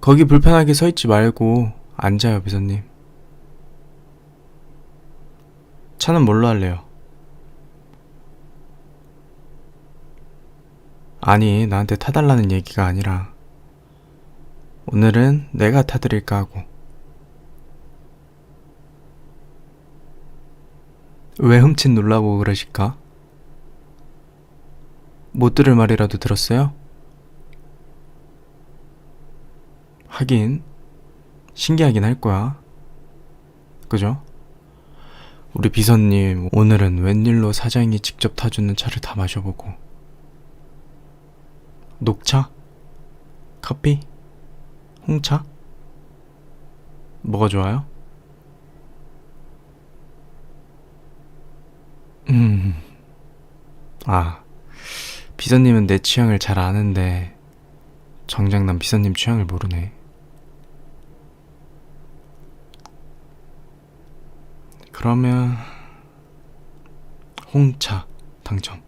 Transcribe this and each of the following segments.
거기 불편하게 서 있지 말고 앉아요, 비서님. 차는 뭘로 할래요? 아니, 나한테 타달라는 얘기가 아니라 오늘은 내가 타드릴까 하고. 왜 흠칫 놀라고 그러실까? 못 들을 말이라도 들었어요? 하긴 신기하긴 할 거야. 그죠? 우리 비서님 오늘은 웬일로 사장이 직접 타주는 차를 다 마셔보고 녹차? 커피? 홍차? 뭐가 좋아요? 음. 아. 비서님은 내 취향을 잘 아는데 정작 난 비서님 취향을 모르네. 그러면 홍차 당첨.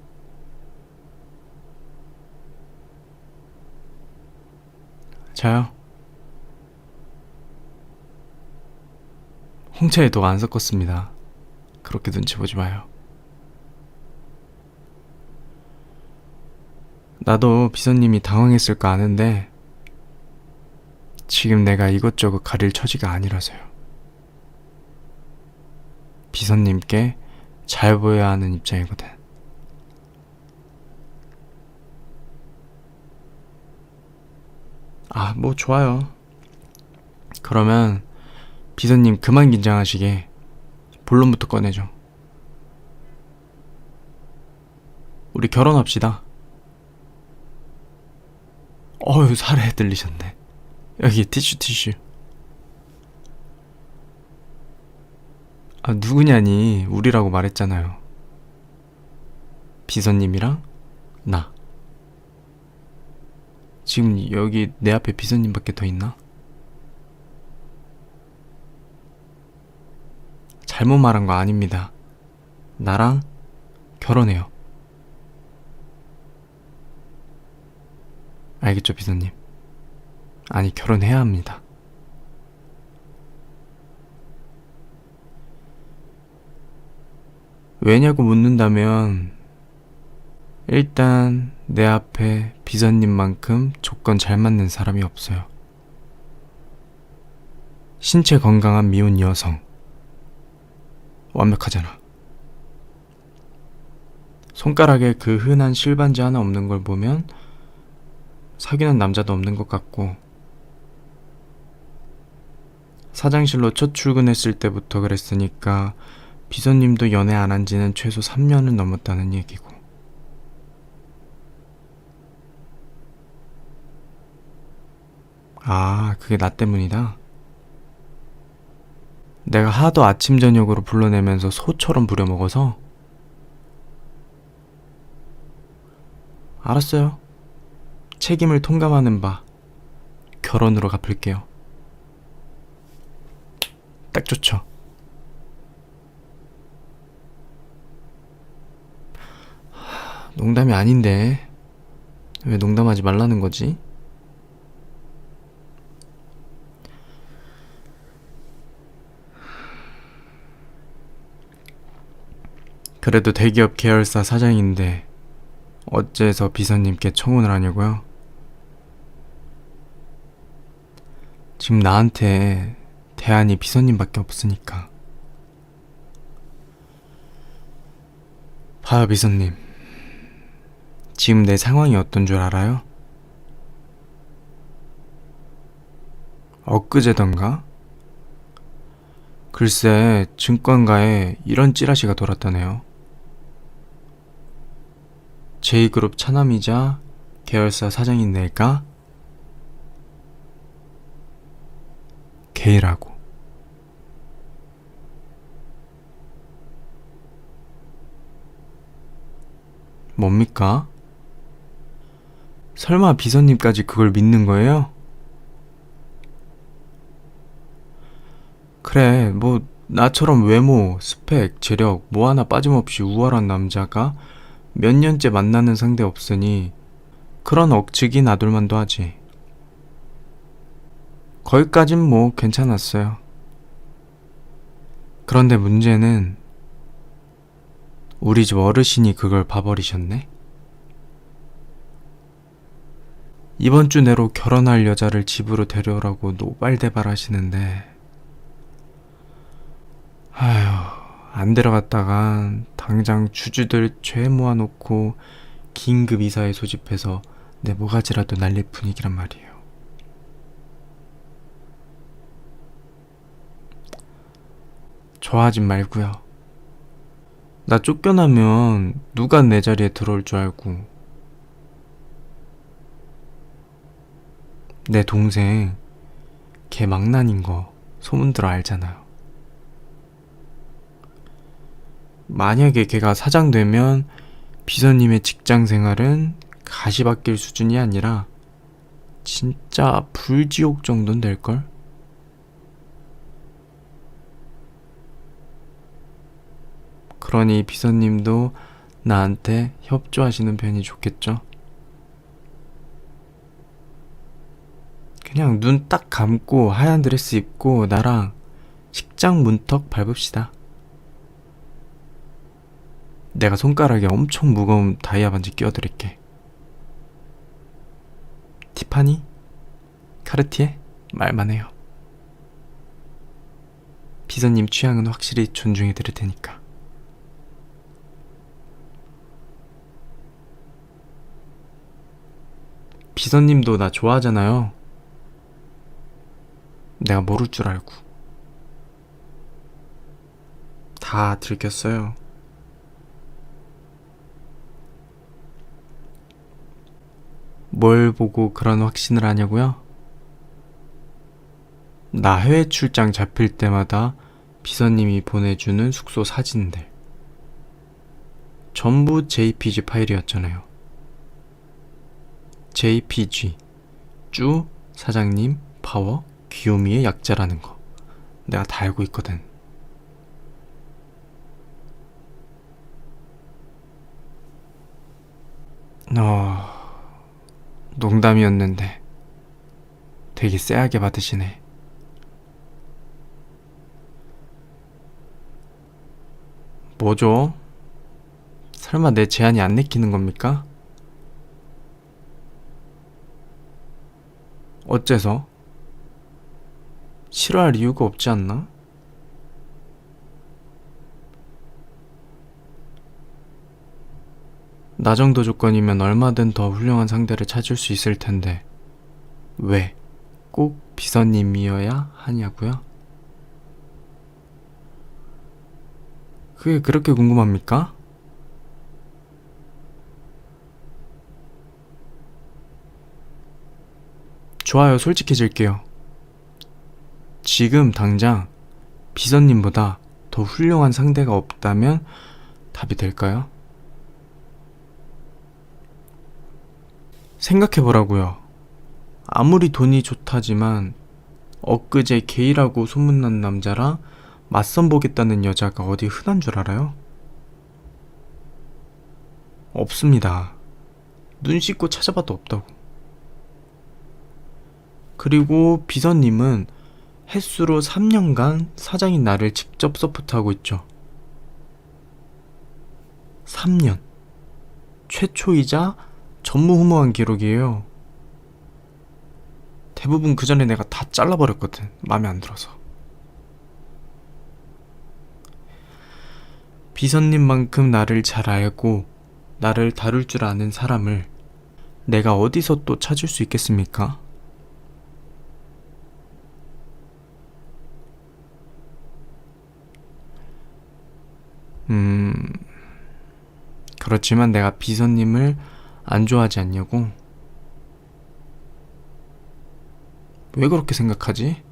자요. 홍차에 녹안 섞었습니다. 그렇게 눈치 보지 마요. 나도 비서님이 당황했을까 아는데 지금 내가 이것저것 가릴 처지가 아니라서요. 비서님께 잘 보여야 하는 입장이거든. 아, 뭐 좋아요. 그러면 비서님 그만 긴장하시게 본론부터 꺼내죠. 우리 결혼합시다. 어휴 살에 들리셨네 여기 티슈 티슈 아 누구냐니 우리라고 말했잖아요 비서님이랑 나 지금 여기 내 앞에 비서님밖에 더 있나? 잘못 말한 거 아닙니다 나랑 결혼해요 알겠죠, 비서님? 아니, 결혼해야 합니다. 왜냐고 묻는다면, 일단 내 앞에 비서님만큼 조건 잘 맞는 사람이 없어요. 신체 건강한 미혼 여성. 완벽하잖아. 손가락에 그 흔한 실반지 하나 없는 걸 보면 사귀는 남자도 없는 것 같고 사장실로 첫 출근했을 때부터 그랬으니까 비서님도 연애 안 한 지는 최소 3년은 넘었다는 얘기고. 아 그게 나 때문이다? 내가 하도 아침 저녁으로 불러내면서 소처럼 부려먹어서? 알았어요. 책임을 통감하는 바. 결혼으로 갚을게요. 딱 좋죠. 농담이 아닌데 왜 농담하지 말라는 거지? 그래도 대기업 계열사 사장인데 어째서 비서님께 청혼을 하냐고요? 지금 나한테 대안이 비서님밖에 없으니까. 봐요, 비서님. 지금 내 상황이 어떤 줄 알아요? 엊그제던가? 글쎄, 증권가에 이런 찌라시가 돌았다네요. 제2그룹 차남이자 계열사 사장인 내가 게이라고. 뭡니까? 설마 비서님까지 그걸 믿는 거예요? 그래, 뭐, 나처럼 외모, 스펙, 재력, 뭐 하나 빠짐없이 우월한 남자가 몇 년째 만나는 상대 없으니 그런 억측이 나돌만도 하지. 거기까진 뭐 괜찮았어요. 그런데 문제는 우리 집 어르신이 그걸 봐버리셨네? 이번 주 내로 결혼할 여자를 집으로 데려오라고 노발대발 하시는데, 아휴, 안 데려갔다가 당장 주주들 죄 모아놓고 긴급 이사회 소집해서 내 모가지라도 날릴 분위기란 말이에요. 좋아하지 말고요. 나 쫓겨나면 누가 내 자리에 들어올 줄 알고. 내 동생 걔 망난인 거 소문 들어 알잖아요. 만약에 걔가 사장 되면 비서님의 직장 생활은 가시밭길 수준이 아니라 진짜 불지옥 정도는 될걸? 그러니 비서님도 나한테 협조하시는 편이 좋겠죠? 그냥 눈 딱 감고 하얀 드레스 입고 나랑 식장 문턱 밟읍시다. 내가 손가락에 엄청 무거운 다이아 반지 끼워드릴게. 티파니? 카르티에? 말만 해요. 비서님 취향은 확실히 존중해 드릴 테니까. 비서님도 나 좋아하잖아요. 내가 모를 줄 알고. 다 들켰어요. 뭘 보고 그런 확신을 하냐고요? 나 해외 출장 잡힐 때마다 비서님이 보내주는 숙소 사진들. 전부 JPG 파일이었잖아요. JPG. 쭈, 사장님, 파워, 귀요미의 약자라는 거. 내가 다 알고 있거든. 어, 농담이었는데 되게 쎄하게 받으시네. 뭐죠? 설마 내 제안이 안 내키는 겁니까? 어째서? 싫어할 이유가 없지 않나? 나 정도 조건이면 얼마든 더 훌륭한 상대를 찾을 수 있을 텐데 왜 꼭 비서님이어야 하냐고요? 그게 그렇게 궁금합니까? 좋아요, 솔직해질게요. 지금 당장 비서님보다 더 훌륭한 상대가 없다면 답이 될까요? 생각해 보라고요. 아무리 돈이 좋다지만 엊그제 게이라고 소문난 남자랑 맞선 보겠다는 여자가 어디 흔한 줄 알아요? 없습니다. 눈 씻고 찾아봐도 없다고. 그리고 비서님은 햇수로 3년간 사장인 나를 직접 서포트하고 있죠. 3년. 최초이자 전무후무한 기록이에요. 대부분 그 전에 내가 다 잘라버렸거든. 마음에 안 들어서. 비서님만큼 나를 잘 알고 나를 다룰 줄 아는 사람을 내가 어디서 또 찾을 수 있겠습니까? 음, 그렇지만 내가 비서님을 안 좋아하지 않냐고? 왜 그렇게 생각하지?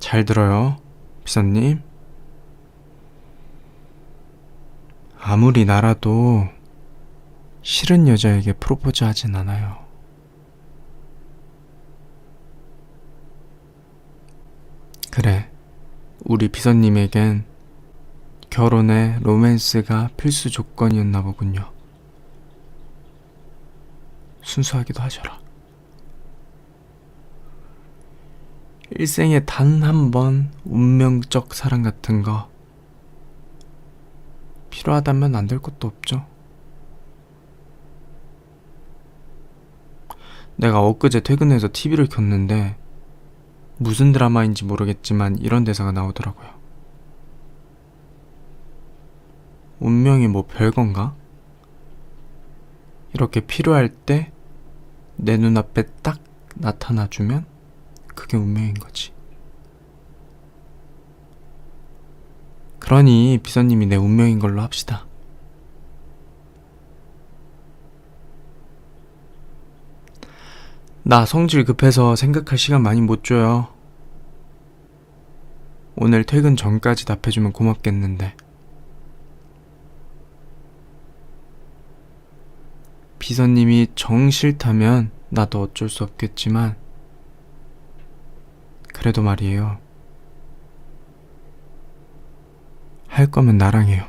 잘 들어요, 비서님. 아무리 나라도 싫은 여자에게 프로포즈 하진 않아요. 그래, 우리 비서님에겐 결혼에 로맨스가 필수 조건이었나 보군요. 순수하기도 하셔라. 일생에 단 한 번 운명적 사랑 같은 거 필요하다면 안 될 것도 없죠. 내가 엊그제 퇴근해서 TV를 켰는데 무슨 드라마인지 모르겠지만 이런 대사가 나오더라고요. 운명이 뭐 별건가? 이렇게 필요할 때 내 눈앞에 딱 나타나주면 그게 운명인 거지. 그러니 비서님이 내 운명인 걸로 합시다. 나 성질 급해서 생각할 시간 많이 못 줘요. 오늘 퇴근 전까지 답해주면 고맙겠는데. 비서님이 정 싫다면 나도 어쩔 수 없겠지만, 그래도 말이에요. 할 거면 나랑 해요.